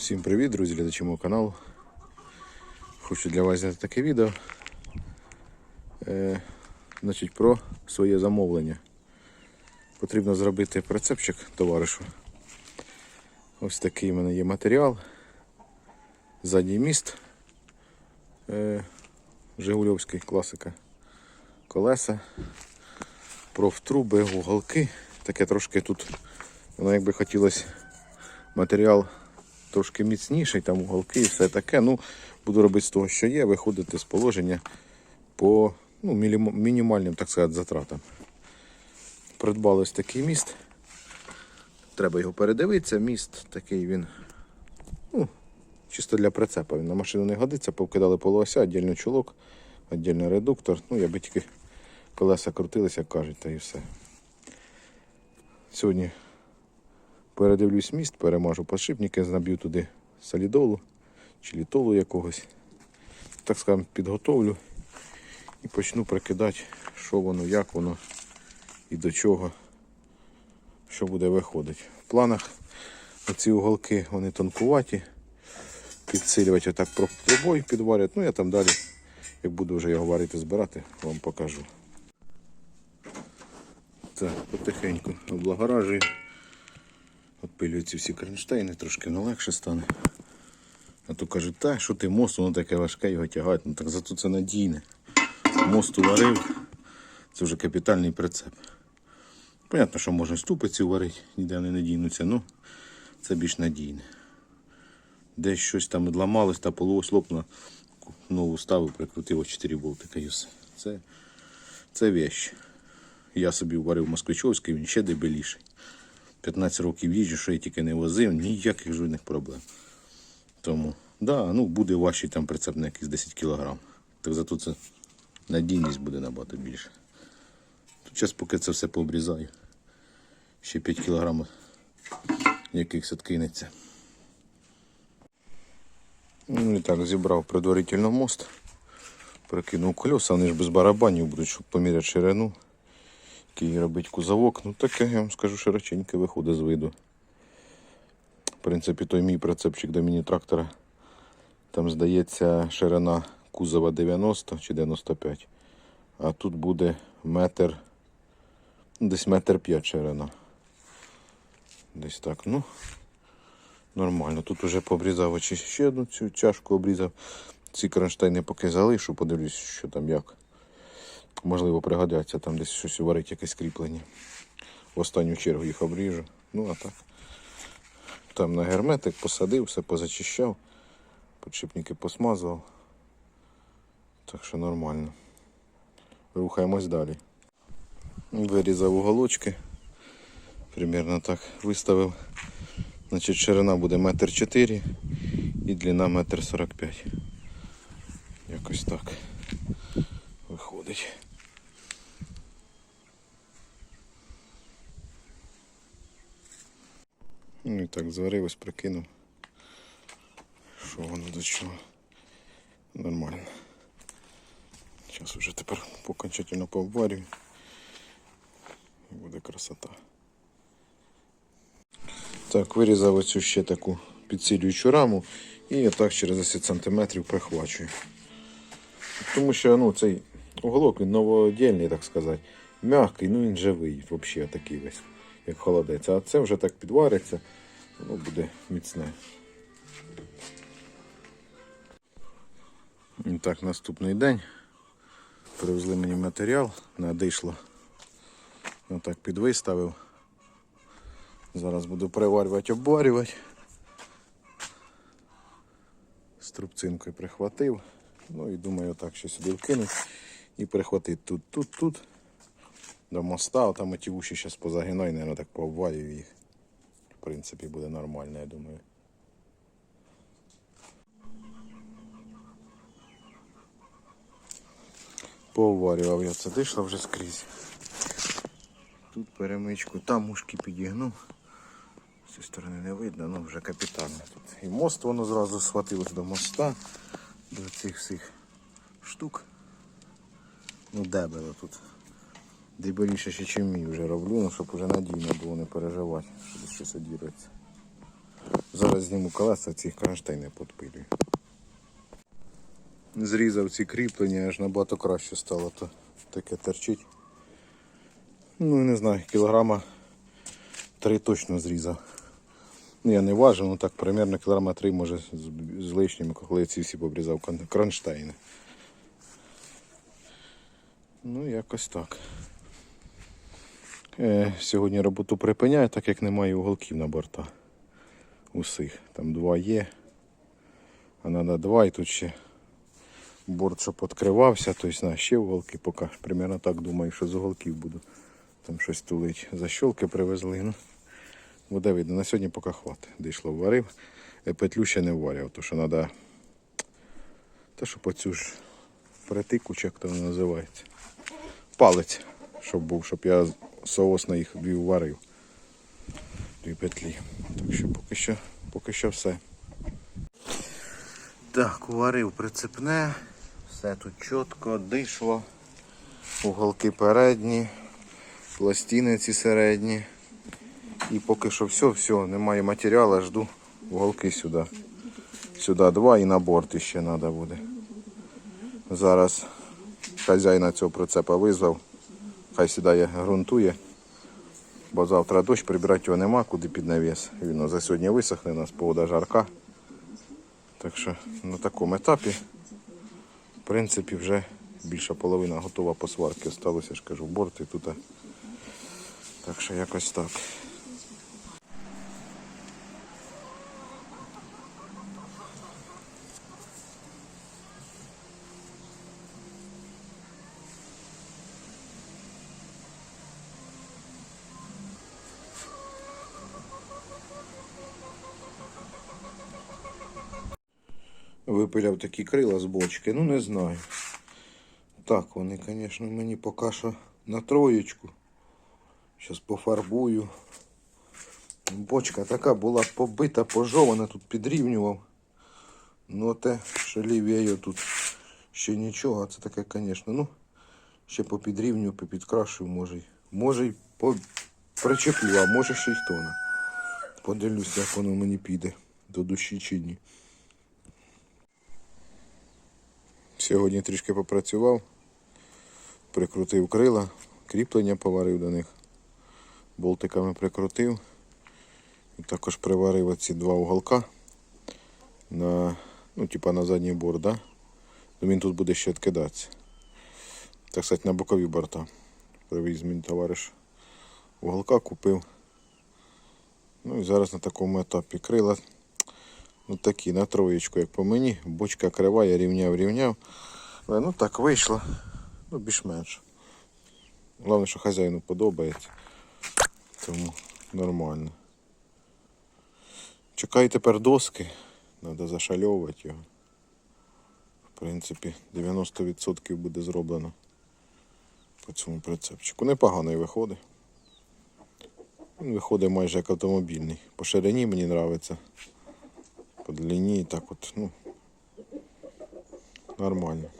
Всім привіт, друзі, глядачі мого каналу. Хочу для вас зняти таке відео. Е, значить, про своє замовлення. Потрібно зробити прицепчик товаришу. Ось такий в мене є матеріал. Задній міст. Е, Жигульовський класика. Колеса. Профтруби, уголки. Таке трошки тут, воно якби хотілося матеріал трошки міцніший, там уголки і все таке. Ну, буду робити з того, що є, виходити з положення по ну, мінімальним, так сказати, затратам. Придбали ось такий міст. Треба його передивитися. Міст такий він. Ну, чисто для прицепа. Він на машину не годиться, повкидали полуося, віддільно чулок, віддільно редуктор. Ну, я би тільки колеса крутилися, як кажуть, та і все. Сьогодні передивлюсь міст, перемажу подшипники, наб'ю туди солідолу чи літолу якогось. Так скажемо, підготовлю і почну прикидати, що воно, як воно і до чого, що буде виходити. В планах оці уголки вони тонкуваті, підсилювати отак про- пробой підварять. Ну я там далі, як буду вже його варити, збирати, вам покажу. Так, потихеньку облагоражую. Отпилюються всі кронштейни, трошки воно легше стане. А то кажуть, та що ти мост, воно таке важке його тягати. Ну так зато це надійне. Мост уварив, це вже капітальний прицеп. Понятно, що можна ступиці варити, ніде не дінуться, ну це більш надійне. Десь щось там відламалось та полуось лопнуло, нову ставив, прикрутив 4 болтика. Це, це вещь. Я собі варив москвичовський, він ще дебеліший. 15 років їжджу, що я тільки не возив, ніяких жодних проблем. Тому, да, ну буде важчий там прицеп на якісь 10 кг. Так зато це надійність буде набагато більше. Тут зараз поки це все пообрізаю. Ще 5 кг якихось відкинеться. Ну і так, зібрав предварительно мост. Прикинув колеса, вони ж без барабанів будуть, щоб поміряти ширину. Який робить кузовок. Ну таке, я вам скажу, широченьке виходить з виду. В принципі, той мій прицепчик до міні-трактора. Там, здається, ширина кузова 90 чи 95. А тут буде метр. ну, Десь метр п'ять ширина. Десь так, ну. Нормально. Тут уже пообрізав ще одну цю чашку обрізав. Ці кронштейни поки залишу, подивлюсь, що там як. Можливо, пригодяться там десь щось варить, якесь кріплення. В останню чергу їх обріжу. Ну а так. Там на герметик посадив, все позачищав, подшипники посмазував. Так що нормально. Рухаємось далі. Вирізав уголочки. Примірно так виставив. Значить, ширина буде метр чотири і длина метр сорок п'ять. Якось так виходить. Ну і так, зварив, прикинув. Що воно до чого. Нормально. Зараз вже тепер окончательно пообварюю. Буде красота. Так, вирізав оцю ще таку підсилюючу раму і отак через 10 см прихвачую. Тому що ну, цей уголок він новодільний, так сказати. Мягкий, ну він живий, взагалі такий весь, як холодець. А це вже так підвариться, воно буде міцне. І так, наступний день. Привезли мені матеріал, надійшло. Отак підвиставив. Зараз буду приварювати, обварювати. Струбцинкою прихватив. Ну і думаю, так ще сюди вкинуть і прихватити тут, тут, тут. До моста, там оті уші зараз позагинаю, наверное, так пообвалюю їх. В принципі, буде нормально, я думаю. Пообварював я це дишло вже скрізь. Тут перемичку, там ушки підігнув. З цієї сторони не видно, ну вже капітально тут. І мост воно зразу схватилось до моста, до цих всіх штук. Ну дебело тут. Дебеліше ще чим мій вже роблю, ну щоб вже надійно було не переживати, що щось одірветься. Зараз зніму колеса, ці кронштейни підпилюю. Зрізав ці кріплення, аж набагато краще стало, то таке терчить. Ну не знаю, кілограма три точно зрізав. Ну, я не важив, ну так примерно кілограма три, може, з, лишніми, коли я ці всі обрізав кронштейни. Ну, якось так. Е, сьогодні роботу припиняю, так як немає уголків на борта. Усіх. Там два є. А треба два і тут ще борт, щоб відкривався, тобто на ще уголки поки. Примерно так думаю, що з уголків буду. Там щось тулить. Защолки привезли. Ну, буде видно. На сьогодні поки хватить. Дійшло варив. Е, Петлю ще не варив, то що треба. Те, що по цю ж притику, як то називається. Палець, щоб був, щоб я соосно їх дві варив. Дві петлі. Так що поки що, поки що все. Так, уварив прицепне, все тут чітко, дишло, уголки передні, пластини ці середні. І поки що все, все, немає матеріалу, жду уголки сюди. Сюди два і на борт ще треба буде. Зараз хазяїна цього прицепа визвав, хай сідає, ґрунтує. Бо завтра дощ, прибирати його нема, куди під навіс. Він за сьогодні висохне, у нас погода жарка. Так що на такому етапі, в принципі, вже більша половина готова по сварці. Осталося, я ж кажу, борти тут. Так що якось так. Випиляв такі крила з бочки, ну не знаю. Так, вони, звісно, мені поки що на троєчку. Зараз пофарбую. Бочка така була побита, пожована, тут підрівнював. Ну те, що лівіє тут ще нічого, це таке, звісно, ну, ще попідрівнюю, попідкрашую, може, може й по... причеплю, а може ще й тона. Подивлюсь, як воно мені піде до душі чи ні. Сьогодні трішки попрацював, прикрутив крила, кріплення поварив до них, болтиками прикрутив. І також приварив оці два уголка на, ну, типа на задній борт, да? Ну, він тут буде ще відкидатися. Так сказати, на бокові борта. Привіз мені товариш уголка купив. Ну і зараз на такому етапі крила такі на троєчку, як по мені. Бочка крива, я рівняв, рівняв. Але ну так вийшло. Ну, більш-менш. Головне, що хазяїну подобається. Тому нормально. Чекаю тепер доски. Треба зашальовувати його. В принципі, 90% буде зроблено по цьому прицепчику. Непоганий виходить. Він виходить майже як автомобільний. По ширині мені подобається по так от, ну, нормально.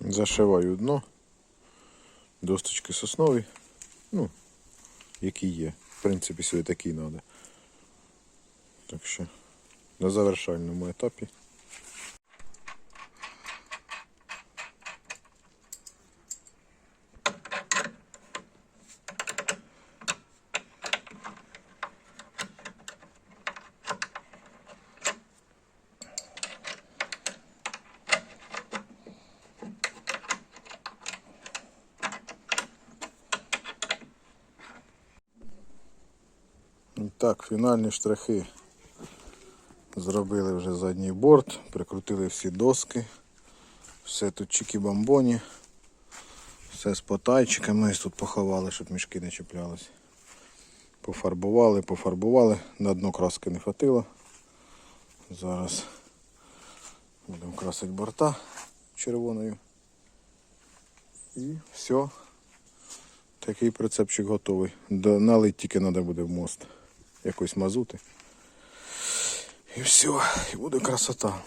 Зашиваю дно, досточки соснові, ну, які є. В принципі, сюди такі треба. Так що на завершальному етапі. Так, фінальні штрихи. Зробили вже задній борт, прикрутили всі доски. Все тут чики-бамбоні. Все з потайчиками. Ось тут поховали, щоб мішки не чіплялись. Пофарбували, пофарбували. На дно краски не хватило. Зараз будемо красити борта червоною. І все. Такий прицепчик готовий. Налить тільки треба буде в мост. Якось мазути. І все, і буде красота.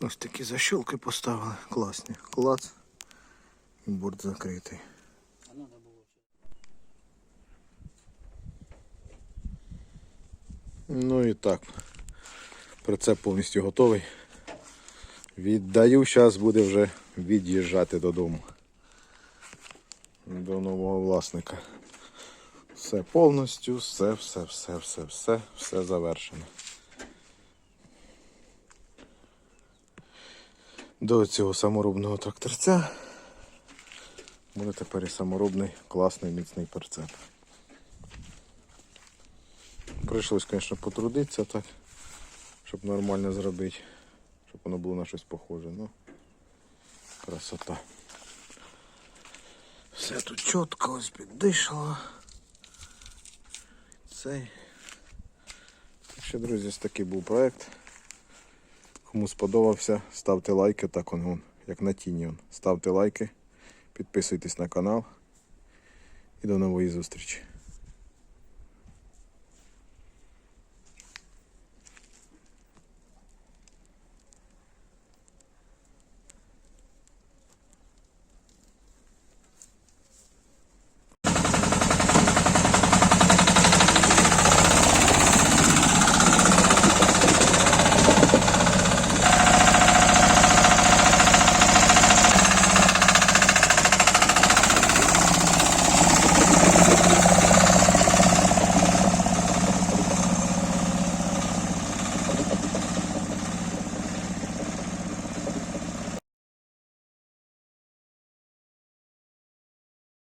Ось такі защолки поставили, класні. Клац. І борт закритий. Ну і так. Прицеп повністю готовий. Віддаю, зараз буде вже від'їжджати додому. До нового власника. Все повністю, все, все, все, все, все, все завершено. До цього саморобного тракторця буде тепер і саморобний класний міцний прицеп. Прийшлось, звісно, потрудитися так, щоб нормально зробити, щоб воно було на щось похоже. Ну, красота. Все тут чітко ось піддишало. Цей. Так що, друзі, ось такий був проект. Кому сподобався, ставте лайки, так он, он як на тіні. Он. Ставте лайки, підписуйтесь на канал. І до нової зустрічі.